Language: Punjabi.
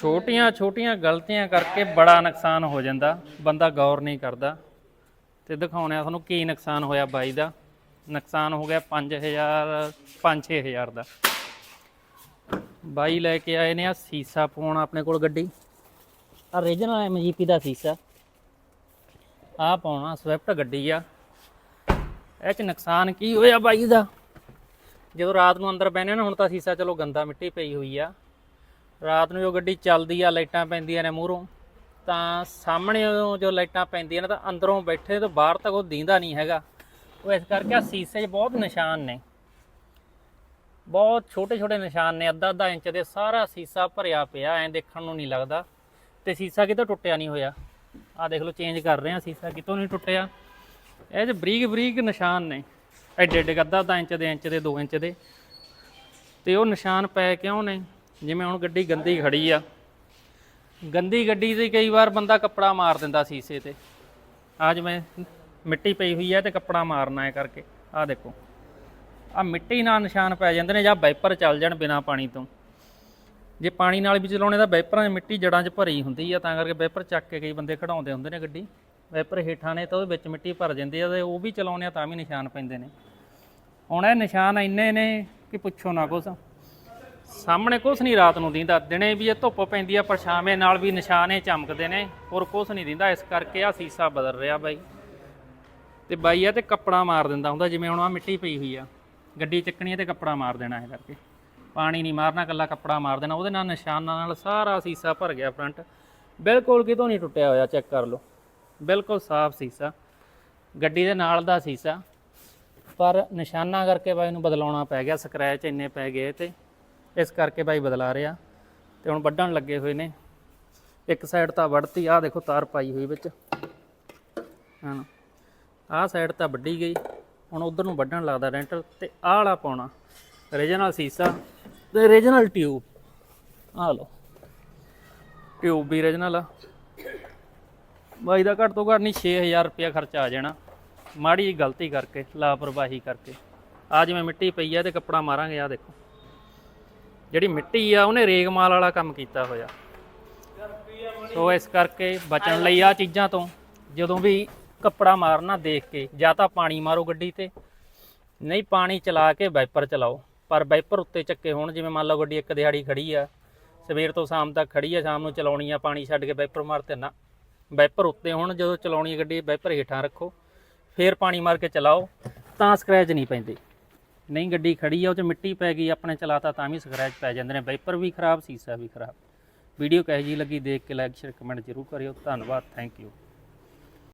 ਛੋਟੀਆਂ ਛੋਟੀਆਂ ਗਲਤੀਆਂ ਕਰਕੇ ਬੜਾ ਨੁਕਸਾਨ ਹੋ ਜਾਂਦਾ। ਬੰਦਾ ਗੌਰ ਨਹੀਂ ਕਰਦਾ। ਤੇ ਦਿਖਾਉਣੇ ਆ ਤੁਹਾਨੂੰ ਕੀ ਨੁਕਸਾਨ ਹੋਇਆ ਬਾਈ ਦਾ। ਨੁਕਸਾਨ ਹੋ ਗਿਆ 5000 5-6000 ਦਾ। ਬਾਈ ਲੈ ਕੇ ਆਏ ਨੇ ਆ ਸੀਸਾ ਪਾਉਣ ਆਪਣੇ ਕੋਲ ਗੱਡੀ। ਆ ਰੀਜਨਲ ਐਮਜੀਪੀ ਦਾ ਸੀਸਾ। ਆ ਪਾਉਣਾ ਸਵਿਫਟ ਗੱਡੀ ਆ। ਇਹ ਚ ਨੁਕਸਾਨ ਕੀ ਹੋਇਆ ਬਾਈ ਦਾ? ਜਦੋਂ ਰਾਤ ਨੂੰ ਅੰਦਰ ਬਹਿਨੇ ਨਾ, ਹੁਣ ਤਾਂ ਸੀਸਾ ਚਲੋ ਗੰਦਾ ਮਿੱਟੀ ਪਈ ਹੋਈ ਆ। ਰਾਤ ਨੂੰ ਜੋ ਗੱਡੀ ਚੱਲਦੀ ਆ, ਲਾਈਟਾਂ ਪੈਂਦੀਆਂ ਨੇ ਮੂਹਰੋਂ, ਤਾਂ ਸਾਹਮਣੇ ਜੋ ਲਾਈਟਾਂ ਪੈਂਦੀਆਂ ਨੇ ਤਾਂ ਅੰਦਰੋਂ ਬੈਠੇ ਤੋਂ ਬਾਹਰ ਤੱਕ ਉਹ ਦੀਂਦਾ ਨਹੀਂ ਹੈਗਾ। ਉਹ ਇਸ ਕਰਕੇ ਆ ਸੀਸੇ 'ਚ ਬਹੁਤ ਨਿਸ਼ਾਨ ਨੇ। ਬਹੁਤ ਛੋਟੇ ਛੋਟੇ ਨਿਸ਼ਾਨ ਨੇ ਅੱਧਾ ਅੱਧਾ ਇੰਚ ਦੇ, ਸਾਰਾ ਸੀਸਾ ਭਰਿਆ ਪਿਆ, ਐਂ ਦੇਖਣ ਨੂੰ ਨਹੀਂ ਲੱਗਦਾ। ਤੇ ਸੀਸਾ ਕਿਤੋਂ ਟੁੱਟਿਆ ਨਹੀਂ ਹੋਇਆ। ਆ ਦੇਖ ਲਓ ਚੇਂਜ ਕਰ ਰਹੇ ਆ, ਸੀਸਾ ਕਿਤੋਂ ਨਹੀਂ ਟੁੱਟਿਆ। ਇਹ 'ਚ ਬਰੀਕ ਬਰੀਕ ਨਿਸ਼ਾਨ ਨੇ। ਐਡੇ ਐਡੇ ਅੱਧਾ ਅੱਧਾ ਇੰਚ ਦੇ ਇੰਚ ਦੇ 2 ਇੰਚ ਦੇ। ਤੇ ਉਹ ਨਿਸ਼ਾਨ ਪਏ ਕਿਉਂ ਨੇ? ਜਿਵੇਂ ਹੁਣ ਗੱਡੀ ਗੰਦੀ ਖੜੀ ਆ। ਗੰਦੀ ਗੱਡੀ ਤੇ ਕਈ ਵਾਰ ਬੰਦਾ ਕੱਪੜਾ ਮਾਰ ਦਿੰਦਾ ਸੀਸੇ ਤੇ। ਆ ਜਿਵੇਂ ਮਿੱਟੀ ਪਈ ਹੋਈ ਹੈ ਤੇ ਕੱਪੜਾ ਮਾਰਨਾ ਹੈ ਕਰਕੇ। ਆ ਦੇਖੋ। ਆ ਮਿੱਟੀ ਨਾਲ ਨਿਸ਼ਾਨ ਪੈ ਜਾਂਦੇ ਨੇ ਜਾਂ ਵਾਈਪਰ ਚੱਲ ਜਾਣ ਬਿਨਾ ਪਾਣੀ ਤੋਂ। ਜੇ ਪਾਣੀ ਨਾਲ ਵੀ ਚਲਾਉਣੇ ਤਾਂ ਵਾਈਪਰਾਂ 'ਚ ਮਿੱਟੀ ਜੜਾਂ 'ਚ ਭਰੀ ਹੁੰਦੀ ਆ, ਤਾਂ ਕਰਕੇ ਵਾਈਪਰ ਚੱਕ ਕੇ ਕਈ ਬੰਦੇ ਖੜਾਉਂਦੇ ਹੁੰਦੇ ਨੇ ਗੱਡੀ। ਵਾਈਪਰ ਹੇਠਾਂ ਨੇ ਤਾਂ ਉਹਦੇ ਵਿੱਚ ਮਿੱਟੀ ਭਰ ਜਾਂਦੀ ਆ ਤੇ ਉਹ ਵੀ ਚਲਾਉਂਦੇ ਆ ਤਾਂ ਵੀ ਨਿਸ਼ਾਨ ਪੈਂਦੇ ਨੇ। ਹੁਣ ਇਹ ਨਿਸ਼ਾਨ ਇੰਨੇ ਨੇ ਕਿ ਪੁੱਛੋ ਨਾ ਕੁਛ। ਸਾਹਮਣੇ ਕੁਛ ਨਹੀਂ ਰਾਤ ਨੂੰ ਦਿੰਦਾ। ਦਿਨੇ ਵੀ ਇਹ ਧੁੱਪ ਪੈਂਦੀ ਆ ਪਰਛਾਵੇਂ ਨਾਲ ਵੀ ਨਿਸ਼ਾਨੇ ਚਮਕਦੇ ਨੇ। ਹੋਰ ਕੁਛ ਨਹੀਂ ਦਿੰਦਾ। ਇਸ ਕਰਕੇ ਆ ਸੀਸਾ ਬਦਲ ਰਿਹਾ ਬਾਈ। ਤੇ ਬਾਈ ਆ ਤੇ ਕੱਪੜਾ ਮਾਰ ਦਿੰਦਾ ਹੁੰਦਾ, ਜਿਵੇਂ ਹੁਣ ਆ ਮਿੱਟੀ ਪਈ ਹੋਈ ਆ। ਗੱਡੀ ਚੱਕਣੀ ਹੈ ਤੇ ਕੱਪੜਾ ਮਾਰ ਦੇਣਾ ਇਹ ਕਰਕੇ। ਪਾਣੀ ਨਹੀਂ ਮਾਰਨਾ ਕੱਲਾ ਕੱਪੜਾ ਮਾਰ ਦੇਣਾ। ਉਹਦੇ ਨਾਲ ਨਿਸ਼ਾਨਾਂ ਨਾਲ ਸਾਰਾ ਸੀਸਾ ਭਰ ਗਿਆ ਫਰੰਟ ਬਿਲਕੁਲ ਕਿਤੋਂ ਨਹੀਂ ਟੁੱਟਿਆ ਹੋਇਆ, ਚੈੱਕ ਕਰ ਲਓ। ਬਿਲਕੁਲ ਸਾਫ਼ ਸੀਸਾ। ਗੱਡੀ ਦੇ ਨਾਲ ਦਾ ਸੀਸਾ। ਪਰ ਨਿਸ਼ਾਨਾ ਕਰਕੇ ਬਾਈ ਨੂੰ ਬਦਲਾਉਣਾ ਪੈ ਗਿਆ ਸਕ੍ਰੈਚ ਇੰਨੇ ਪੈ ਗਏ ਤੇ। ਇਸ ਕਰਕੇ ਬਾਈ ਬਦਲਾ ਰਿਹਾ ਤੇ ਹੁਣ ਵੱਢਣ ਲੱਗੇ ਹੋਏ ਨੇ। ਇੱਕ ਸਾਈਡ ਤਾਂ ਵੱਢਤੀ, ਆਹ ਦੇਖੋ ਤਾਰ ਪਾਈ ਹੋਈ ਵਿੱਚ। ਹਾਂ ਆਹ ਸਾਈਡ ਤਾਂ ਵੱਢੀ ਗਈ। ਹੁਣ ਉਧਰ ਨੂੰ ਵੱਢਣ ਲੱਗਦਾ ਰੈਂਟਰ ਤੇ ਆਹ ਵਾਲਾ ਪਾਉਣਾ। ਰੀਜਨਲ ਸੀਸਾ ਤੇ ਰੀਜਨਲ ਟਿਊਬ ਆਹ ਲਓ। ਟਿਊਬ ਵੀ ਰੀਜਨਲ ਆ। ਬਾਈ ਦਾ ਘੱਟ ਤੋਂ ਘੱਟ ਨਹੀਂ 6000 ਰੁਪਇਆ ਖਰਚਾ ਆ ਜਾਣਾ। ਮਾੜੀ ਜਿਹੀ ਗਲਤੀ ਕਰਕੇ, ਲਾਪਰਵਾਹੀ ਕਰਕੇ। ਆ ਜਿਵੇਂ ਮਿੱਟੀ ਪਈ ਆ ਤੇ ਕੱਪੜਾ ਮਾਰਾਂਗੇ ਆ ਦੇਖੋ। ਜਿਹੜੀ ਮਿੱਟੀ ਆ, ਉਹਨੇ ਰੇਗਮਾਲ ਵਾਲਾ ਕੰਮ ਕੀਤਾ ਹੋਇਆ। ਸੋ ਇਸ ਕਰਕੇ ਬਚਣ ਲਈ ਆ ਚੀਜ਼ਾਂ ਤੋਂ ਜਦੋਂ ਵੀ ਕੱਪੜਾ ਮਾਰਨਾ ਦੇਖ ਕੇ, ਜਾਂ ਤਾਂ ਪਾਣੀ ਮਾਰੋ ਗੱਡੀ ਤੇ, ਨਹੀਂ ਪਾਣੀ ਚਲਾ ਕੇ ਵਾਈਪਰ ਚਲਾਓ। ਪਰ ਵਾਈਪਰ ਉੱਤੇ ਚੱਕੇ ਹੋਣ, ਜਿਵੇਂ ਮੰਨ ਲਓ ਗੱਡੀ ਇੱਕ ਦਿਹਾੜੀ ਖੜੀ ਆ, ਸਵੇਰ ਤੋਂ ਸ਼ਾਮ ਤੱਕ ਖੜੀ ਆ, ਸ਼ਾਮ ਨੂੰ ਚਲਾਉਣੀ ਆ, ਪਾਣੀ ਛੱਡ ਕੇ ਵਾਈਪਰ ਮਾਰ ਤੇ ਨਾ। ਵਾਈਪਰ ਉੱਤੇ ਹੋਣ, ਜਦੋਂ ਚਲਾਉਣੀ ਗੱਡੀ, ਵਾਈਪਰ ਹੇਠਾਂ ਰੱਖੋ। ਫੇਰ ਪਾਣੀ ਮਾਰ ਕੇ ਚਲਾਓ, ਤਾਂ ਸਕ੍ਰੈਚ ਨਹੀਂ ਪੈਂਦੇ। ਨਹੀਂ, ਗੱਡੀ ਖੜੀ ਆ, ਉਹ ਚ ਮਿੱਟੀ ਪੈ ਗਈ, ਆਪਣੇ ਚਲਾਤਾ ਤਾਂ ਵੀ ਸਕ੍ਰੈਚ ਪੈ ਜਾਂਦੇ ਨੇ ਵਾਈਪਰ ਵੀ ਖਰਾਬ, ਸੀਸਾ ਵੀ ਖਰਾਬ। ਵੀਡੀਓ ਕਹੇ ਜੀ ਲੱਗੀ, ਦੇਖ ਕੇ ਲਾਈਕ ਸ਼ੇਅਰ ਕਮੈਂਟ ਜ਼ਰੂਰ ਕਰਿਓ। ਧੰਨਵਾਦ ਥੈਂਕ ਯੂ